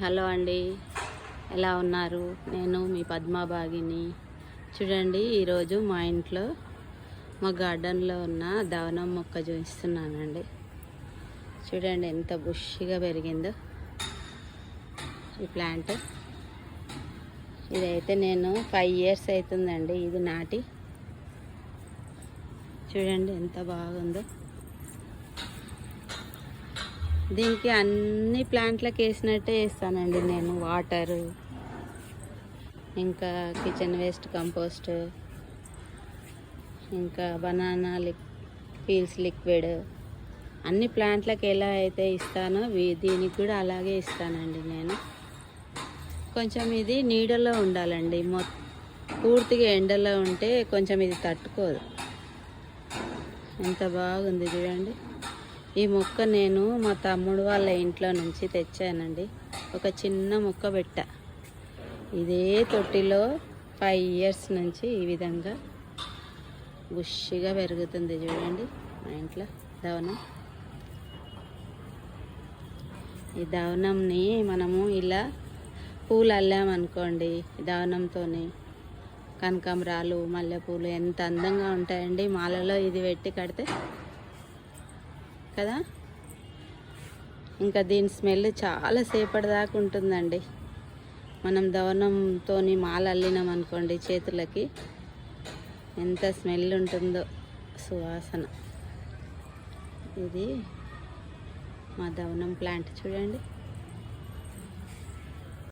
Hello అండి. ఎలా ఉన్నారు? నేను మీ పద్మాబాగిని చూడండి ఈరోజు మా ఇంట్లో మా గార్డెన్లో ఉన్న దవనం మొక్క చూపిస్తున్నానండి. చూడండి ఎంత బుష్గా పెరిగిందో ఈ ప్లాంట్. ఇదైతే నేను ఫైవ్ ఇయర్స్ అవుతుందండి ఇది నాటి. చూడండి ఎంత బాగుందో. దీనికి అన్ని ప్లాంట్లకు వేసినట్టే వేస్తానండి నేను. వాటరు ఇంకా కిచెన్ వేస్ట్ కంపోస్ట్ ఇంకా బనానా లిక్ పీల్స్ లిక్విడ్ అన్ని ప్లాంట్లకు ఎలా అయితే ఇస్తానో దీనికి కూడా అలాగే ఇస్తానండి నేను. కొంచెం ఇది నీడలో ఉండాలండి. మొ పూర్తిగా ఎండలో ఉంటే కొంచెం ఇది తట్టుకోదు. ఎంత బాగుంది చూడండి. ఈ మొక్క నేను మా తమ్ముడు వాళ్ళ ఇంట్లో నుంచి తెచ్చానండి. ఒక చిన్న మొక్క పెట్ట. ఇదే తొట్టిలో ఫైవ్ ఇయర్స్ నుంచి ఈ విధంగా గుష్షిగా పెరుగుతుంది చూడండి మా ఇంట్లో దవనం. ఈ దవనంని మనము ఇలా పూలు అల్లామనుకోండి దవనంతో కనకాంబరాలు మల్లెపూలు ఎంత అందంగా ఉంటాయండి. మాలలో ఇది పెట్టి కడితే కదా? ఇంకా దీని స్మెల్ చాలా సేపటి దాకా ఉంటుందండి. మనం దవనంతో మాల అల్లినాం అనుకోండి చేతులకి ఎంత స్మెల్ ఉంటుందో సువాసన. ఇది మా దవనం ప్లాంట్ చూడండి.